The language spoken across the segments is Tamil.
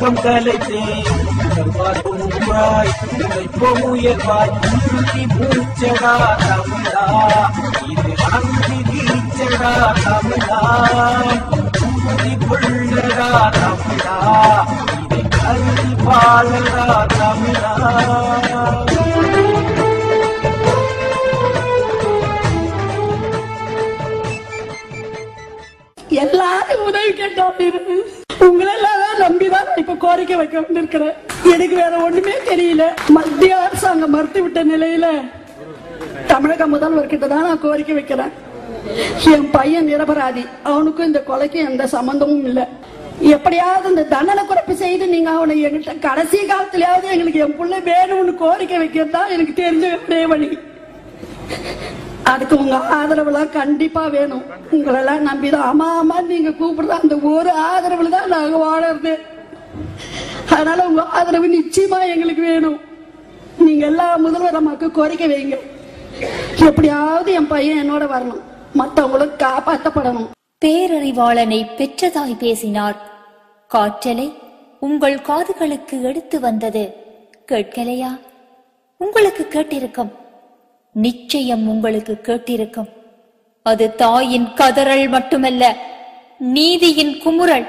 Kamka leite, kambaru murai, kaipomu yebai, kuti buchera kamila, ide anti bichera kamila, kuti bullera kamila, ide kanti balera எல்லாரும் அப்படின்னு உங்களெல்லாம் நம்பிதான் நான் இப்ப கோரிக்கை வைக்க வந்திருக்கிறேன். எனக்கு வேற ஒண்ணுமே தெரியல. மத்திய அரசாங்கம் மறுத்து விட்ட நிலையில தமிழக முதல்வர்கிட்ட தான் நான் கோரிக்கை வைக்கிறேன். என் பையன் நிரபராதி. அவனுக்கும் இந்த கொலைக்கும் எந்த சம்பந்தமும் இல்லை. எப்படியாவது இந்த தண்டனை குறைப்பு செய்து நீங்க அவனை எங்கிட்ட கடைசி காலத்திலேயாவது எங்களுக்கு என் பிள்ளை வேணும்னு கோரிக்கை வைக்கிறது தான் எனக்கு தெரிஞ்ச ஒரே வழி. அதுக்கு உங்க ஆதரவுலாம் கண்டிப்பா வேணும். உங்களெல்லாம் நம்பிதான் அம்மா அம்மா நீங்க கூப்பிடுற அந்த ஒரு ஆதரவுல தான் நாங்க வாழறது. அதனால உங்க ஆதரவு நிச்சயமா எங்களுக்கு வேணும். நீங்க எல்லா முதல்வர் அம்மாக்கு கோரிக்கை வைங்க. எப்படியாவது என் பையன் என்னோட வரணும். மத்தவங்களும் காப்பாற்றப்படணும் பேரறிவாளனை பெற்றதாய் பேசினார். காற்றலை உங்கள் காதுகளுக்கு எடுத்து வந்தது. கேட்கலையா? உங்களுக்கு கேட்டிருக்கும். நிச்சயம் உங்களுக்கு கேட்டிருக்கும். அது தாயின் கதறல் மட்டுமல்ல நீதியின் குமுறல்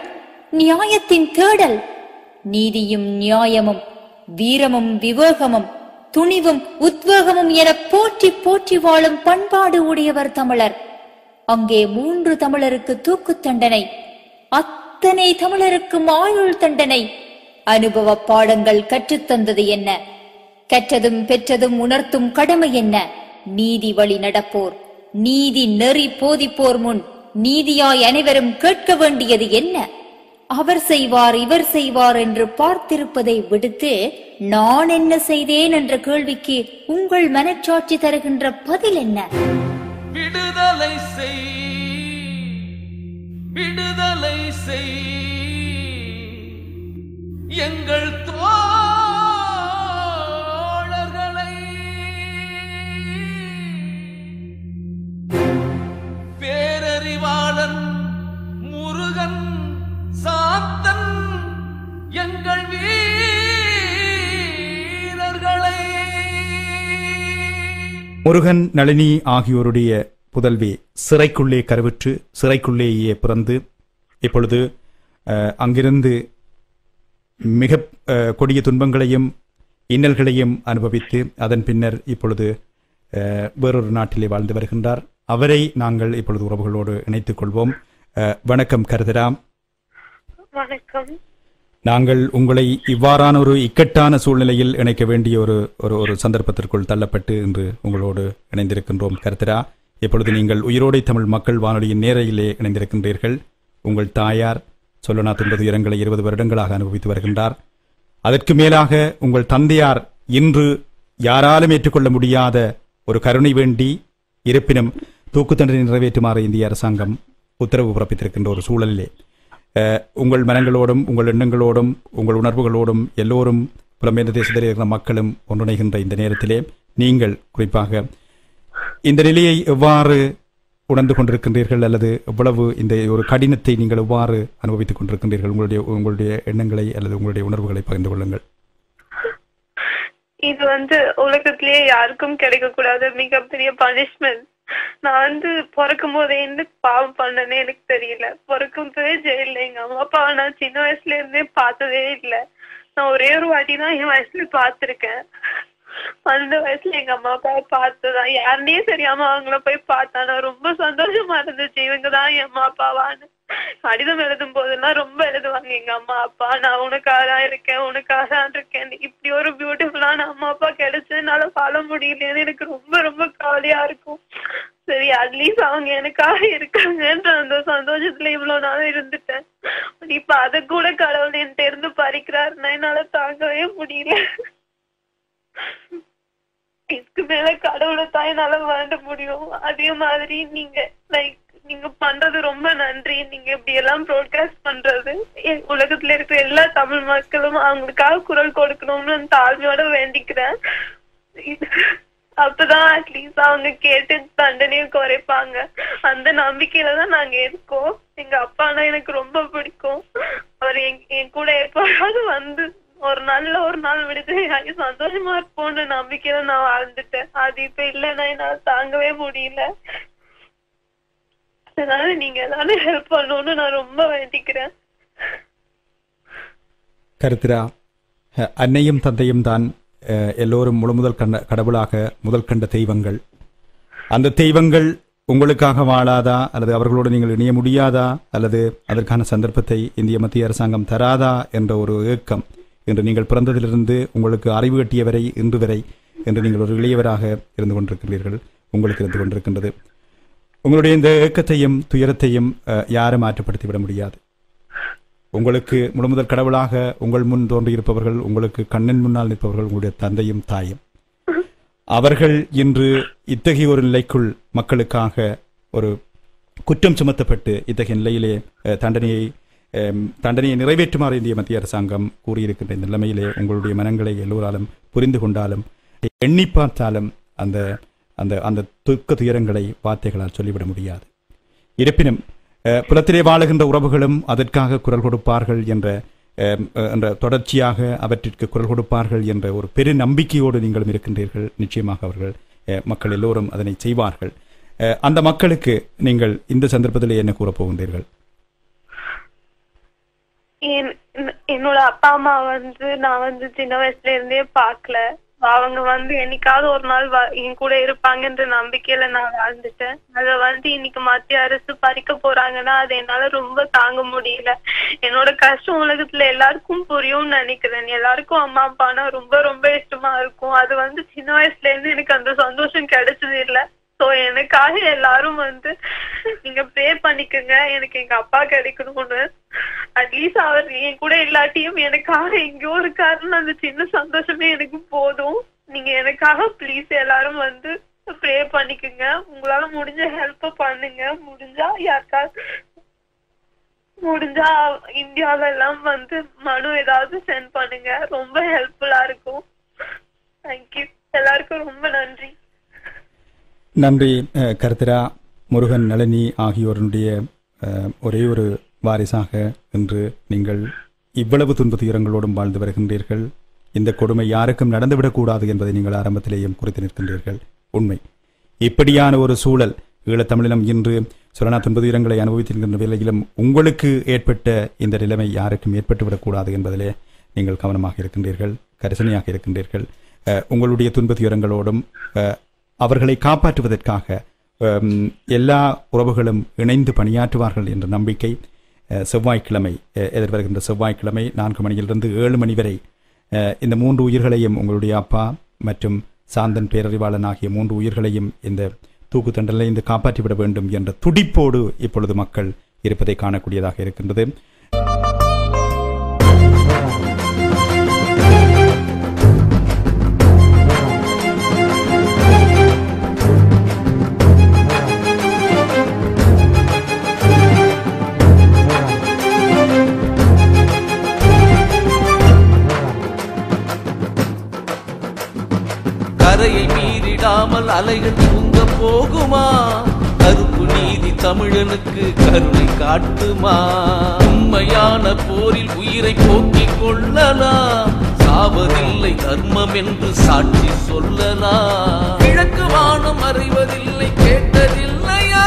நியாயத்தின் தேடல். நீதியும் நியாயமும் வீரமும் விவேகமும் துணிவும் உத்வேகமும் என போற்றி போற்றி வாழும் பண்பாடு உடையவர் தமிழர். அங்கே மூன்று தமிழருக்கு தூக்கு தண்டனை அத்தனை தமிழருக்கும் ஆயுள் தண்டனை. அனுபவ பாடங்கள் கற்றுத்தந்தது என்ன? கற்றதும் பெற்றதும் உணர்த்தும் கடமை என்ன? நீதி வழி நடப்போர். நீதி நெறி போதிப்போர் முன் நீதியாய் அனைவரும் கேட்க வேண்டியது என்ன? அவர் செய்வார் இவர் செய்வார் என்று பார்த்திருப்பதை விடுத்து நான் என்ன செய்தேன் என்ற கேள்விக்கு உங்கள் மனச்சாட்சி தருகின்ற பதில் என்ன? விடுதலை செய். விடுதலை செய். எங்கள் தோழர்களை முருகன் நளினி ஆகியோருடைய புதல்வி சிறைக்குள்ளே கருவிற்று சிறைக்குள்ளேயே பிறந்து இப்பொழுது அங்கிருந்து மிக கொடிய துன்பங்களையும் இன்னல்களையும் அனுபவித்து அதன் பின்னர் இப்பொழுது வேறொரு நாட்டிலே வாழ்ந்து வருகின்றார். அவரை நாங்கள் இப்பொழுது உறவுகளோடு இணைத்துக் கொள்வோம். வணக்கம் கருதராம். வணக்கம். நாங்கள் உங்களை இவ்வாறான ஒரு இக்கட்டான சூழ்நிலையில் இணைக்க வேண்டிய ஒரு ஒரு ஒரு சந்தர்ப்பத்திற்குள் தள்ளப்பட்டு இன்று உங்களோடு இணைந்திருக்கின்றோம். கருத்தரா இப்பொழுது நீங்கள் உயிரோடை தமிழ் மக்கள் வானொலியின் நேரையிலே இணைந்திருக்கின்றீர்கள் உங்கள் தாயார் சொல்லனா துன்பது இரங்களை இருபது வருடங்களாக அனுபவித்து வருகின்றார். அதற்கு மேலாக உங்கள் தந்தையார் இன்று யாராலும் ஏற்றுக்கொள்ள முடியாத ஒரு கருணை வேண்டி இருப்பினும் தூக்கு தண்டனை நிறைவேற்றுமாறு இந்திய அரசாங்கம் உத்தரவு பிறப்பித்திருக்கின்ற ஒரு சூழலிலே உங்கள் மனங்களோடும் உங்கள் எண்ணங்களோடும் உங்கள் உணர்வுகளோடும் எல்லோரும் புலம்பெயர்ந்த தேசத்தில் இருக்கிற மக்களும் ஒன்றிணைகின்ற இந்த நேரத்திலே நீங்கள் குறிப்பாக இந்த நிலையை எவ்வாறு உணர்ந்து கொண்டிருக்கின்றீர்கள் அல்லது எவ்வளவு இந்த ஒரு கடினத்தை நீங்கள் எவ்வாறு அனுபவித்துக் கொண்டிருக்கின்றீர்கள்? உங்களுடைய உங்களுடைய எண்ணங்களை அல்லது உங்களுடைய உணர்வுகளை பகிர்ந்து கொள்ளுங்கள். இது வந்து உலகத்திலேயே யாருக்கும் கிடைக்கக்கூடாத மிகப்பெரிய பனிஷ்மெண்ட் நான் வந்து பிறக்கும் போதே என்ன பாவம் பண்ணனே எனக்கு தெரியல. பிறக்கும் போதே ஜெயில எங்க அம்மா அப்பாவை நான் சின்ன வயசுல இருந்தே பார்த்ததே இல்லை. நான் ஒரே ஒரு வாட்டி தான் என் வயசுல பார்த்திருக்கேன். அந்த வயசுல எங்க அம்மா அப்பாவை பார்த்ததான் யாருனே தெரியாம அவங்கள போய் பார்த்தா நான் ரொம்ப சந்தோஷமா இருந்துச்சு. இவங்கதான் என் அம்மா அப்பாவான்னு. கடிதம் எழுதும் போதெல்லாம் ரொம்ப எழுதுவாங்க. எங்க அம்மா அப்பா நான் உனக்காக தான் இருக்கேன் உனக்காக தான் இருக்கேன் இப்படி ஒரு பியூட்டிஃபுல்லான அம்மா அப்பா கிடைச்சதுனால வாழ முடியலன்னு எனக்கு ரொம்ப ரொம்ப கவலையா இருக்கும். சரி அட்லீஸ்ட் அவங்க எனக்காக இருக்காங்கன்ற அந்த சந்தோஷத்துல இவ்வளவு நாள் இருந்துட்டேன். இப்ப அத கூட கடவுள் என்கிட்ட இருந்து பறிக்கிறாருன்னா என்னால தாங்கவே முடியல. இதுக்கு மேல கடவுளை தான் என்னால வேண்ட முடியும். அதே மாதிரி நீங்க லைக் நீங்க பண்றது ரொம்ப நன்றி. நீங்க இப்படி எல்லாம் ப்ரோட்காஸ்ட் பண்றது உலகத்துல இருக்கிற எல்லா தமிழ் மக்களும் அவங்களுக்காக குரல் கொடுக்கணும்னு தாழ்மையோட வேண்டிக்கிறேன். அப்பதான் அட்லீஸ்ட் அவங்க கேட்டு தண்டனையை குறைப்பாங்க. அந்த நம்பிக்கையில தான் நாங்க இருக்கோம். எங்க அப்பானா எனக்கு ரொம்ப பிடிக்கும். அவர் என் என் கூட எப்போதாவது வந்து ஒரு நல்ல ஒரு நாள் விடுதலையாகி சந்தோஷமா இருப்போம்னு நம்பிக்கையில நான் வாழ்ந்துட்டேன். அது இப்ப இல்லைன்னா என்னால தாங்கவே முடியல. அதனால நீங்க எல்லாரும் ஹெல்ப் பண்ணணும்னு நான் ரொம்ப வேண்டிக்கிறேன். கருத்திரா அன்னையும் தந்தையும் தான் அஹ், எல்லோரும் முழு முதல் கண்ட கடவுளாக முதல் கண்ட தெய்வங்கள். அந்த தெய்வங்கள் உங்களுக்காக வாழாதா? அல்லது அவர்களோடு நீங்கள் இணைய முடியாதா? அல்லது அதற்கான சந்தர்ப்பத்தை இந்திய மத்திய அரசாங்கம் தராதா? என்ற ஒரு ஏக்கம் என்று நீங்கள் பிறந்ததிலிருந்து உங்களுக்கு அறிவு கட்டியவரை இன்று வரை என்று நீங்கள் ஒரு இளையவராக இருந்து கொண்டிருக்கிறீர்கள் உங்களுக்கு இருந்து கொண்டிருக்கின்றது. உங்களுடைய இந்த ஏக்கத்தையும் துயரத்தையும் அஹ், யாரும் மாற்றப்படுத்தி விட முடியாது. உங்களுக்கு முழுமுதல் கடவுளாக உங்கள் முன் தோன்றியிருப்பவர்கள் உங்களுக்கு கண்ணின் முன்னால் நிற்பவர்கள் உங்களுடைய தந்தையும் தாயும். அவர்கள் இன்று இத்தகைய ஒரு நிலைக்குள் மக்களுக்காக ஒரு குற்றம் சுமத்தப்பட்டு இத்தகைய நிலையிலே அஹ், தண்டனையை தண்டனையை நிறைவேற்றுமாறு இந்திய மத்திய அரசாங்கம் கூறியிருக்கின்ற இந்த நிலைமையிலே உங்களுடைய மனங்களை எல்லோராலும் புரிந்து கொண்டாலும் எண்ணி பார்த்தாலும் அந்த அந்த அந்த துக்க துயரங்களை வார்த்தைகளால் சொல்லிவிட முடியாது. இருப்பினும் அஹ், புலத்திலே வாழுகின்ற உறவுகளும் அதற்காக குரல் கொடுப்பார்கள் என்ற என்ற தொடர்ச்சியாக அவற்றிற்கு குரல் கொடுப்பார்கள் என்ற ஒரு பெரு நம்பிக்கையோடு நீங்களும் இருக்கின்றீர்கள். நிச்சயமாக அவர்கள் அஹ், மக்கள் எல்லோரும் அதனை செய்வார்கள். அஹ், அந்த மக்களுக்கு நீங்கள் இந்த சந்தர்ப்பத்தில் என்ன கூற போகின்றீர்கள்? என்னோட அப்பா அம்மா வந்து நான் வந்து சின்ன வயசுல இருந்தே பார்க்கல. அவங்க வந்து என்னைக்காவது ஒரு நாள் வ- என் கூட இருப்பாங்கன்ற நம்பிக்கையில நான் வாழ்ந்துட்டேன். அத வந்து இன்னைக்கு மத்திய அரசு பறிக்க போறாங்கன்னா அது என்னால ரொம்ப தாங்க முடியல. என்னோட கஷ்டம் உலகத்துல எல்லாருக்கும் புரியும்னு நினைக்கிறேன். எல்லாருக்கும் அம்மா அப்பானா ரொம்ப ரொம்ப இஷ்டமா இருக்கும். அது வந்து சின்ன வயசுல இருந்து எனக்கு அந்த சந்தோஷம் கிடைச்சது இல்ல. சோ எனக்காக எல்லாரும் வந்து நீங்க ப்ரே பண்ணிக்கங்க. எனக்கு எங்க அப்பா கிடைக்கணும்னு அட்லீஸ்ட் அவர் என் கூட இல்லாட்டியும் எனக்காக எங்கேயோ இருக்காருன்னு அந்த சின்ன சந்தோஷமே எனக்கு போதும். நீங்க எனக்காக ப்ளீஸ் எல்லாரும் வந்து ப்ரே பண்ணிக்கங்க. உங்களால முடிஞ்ச ஹெல்ப் பண்ணுங்க. முடிஞ்சா யாருக்காவது முடிஞ்சா இந்தியால எல்லாம் வந்து மனு ஏதாவது சென்ட் பண்ணுங்க. ரொம்ப ஹெல்ப்ஃபுல்லா இருக்கும். தேங்க்யூ எல்லாருக்கும் ரொம்ப நன்றி. நன்றி அஹ், கருத்திரா முருகன் நளினி ஆகியோருடைய ஒரே ஒரு வாரிசாக இன்று நீங்கள் இவ்வளவு துன்ப துயரங்களோடும் வாழ்ந்து வருகின்றீர்கள். இந்த கொடுமை யாருக்கும் நடந்துவிடக்கூடாது என்பதை நீங்கள் ஆரம்பத்திலேயும் குறித்து நிற்கின்றீர்கள். உண்மை. இப்படியான ஒரு சூழல் ஈழத்தமிழினம் இன்று சுரணா துன்ப துயரங்களை அனுபவித்திருக்கின்ற வேளையிலும் உங்களுக்கு ஏற்பட்ட இந்த நிலைமை யாருக்கும் ஏற்பட்டுவிடக்கூடாது என்பதிலே நீங்கள் கவனமாக இருக்கின்றீர்கள் கரிசனையாக இருக்கின்றீர்கள். உங்களுடைய துன்ப துயரங்களோடும் அவர்களை காப்பாற்றுவதற்காக எல்லா உறவுகளும் இணைந்து பணியாற்றுவார்கள் என்ற நம்பிக்கை செவ்வாய்க்கிழமை எதிர்வருகின்ற செவ்வாய்க்கிழமை நான்கு மணியிலிருந்து ஏழு மணி வரை இந்த மூன்று உயிர்களையும் உங்களுடைய அப்பா மற்றும் சாந்தன் பேரறிவாளன் ஆகிய மூன்று உயிர்களையும் இந்த தூக்கு தண்டனை காப்பாற்றிவிட வேண்டும் என்ற துடிப்போடு இப்பொழுது மக்கள் இருப்பதை காணக்கூடியதாக இருக்கின்றது. மீறிடாமல் அலைகள் தூங்க போகுமா? கருப்பு நீதி தமிழனுக்கு கருணை காட்டுமா? உண்மையான போரில் உயிரை போக்கிக் கொள்ளலாம் சாவதில்லை தர்மம் என்று சாட்சி சொல்லலாம் கிழக்கு வானம் அறிவதில்லை கேட்டதில்லையா?